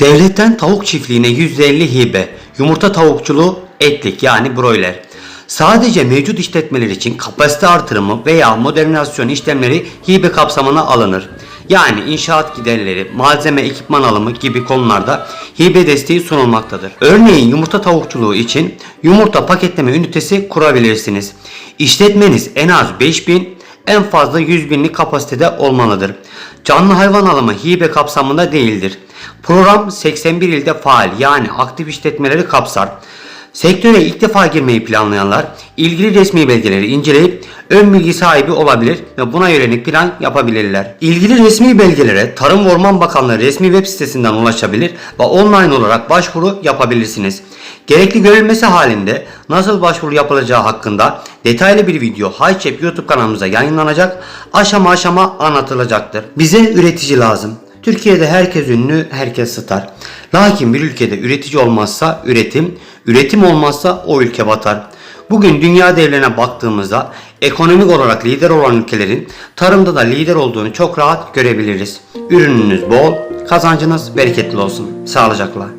Devletten tavuk çiftliğine %50 hibe, yumurta tavukçuluğu etlik yani broiler. Sadece mevcut işletmeler için kapasite artırımı veya modernizasyon işlemleri hibe kapsamına alınır. Yani inşaat giderleri, malzeme, ekipman alımı gibi konularda hibe desteği sunulmaktadır. Örneğin yumurta tavukçuluğu için yumurta paketleme ünitesi kurabilirsiniz. İşletmeniz en az 5000, en fazla 100 binlik kapasitede olmalıdır. Canlı hayvan alımı hibe kapsamında değildir. Program 81 ilde faal yani aktif işletmeleri kapsar. Sektöre ilk defa girmeyi planlayanlar ilgili resmi belgeleri inceleyip ön bilgi sahibi olabilir ve buna yönelik plan yapabilirler. İlgili resmi belgelere Tarım ve Orman Bakanlığı resmi web sitesinden ulaşabilir ve online olarak başvuru yapabilirsiniz. Gerekli görülmesi halinde nasıl başvuru yapılacağı hakkında detaylı bir video Hayçep YouTube kanalımıza yayınlanacak, aşama aşama anlatılacaktır. Bize üretici lazım. Türkiye'de herkes ünlü, herkes star. Lakin bir ülkede üretici olmazsa üretim, üretim olmazsa o ülke batar. Bugün dünya devlerine baktığımızda ekonomik olarak lider olan ülkelerin tarımda da lider olduğunu çok rahat görebiliriz. Ürününüz bol, kazancınız bereketli olsun. Sağlıcakla.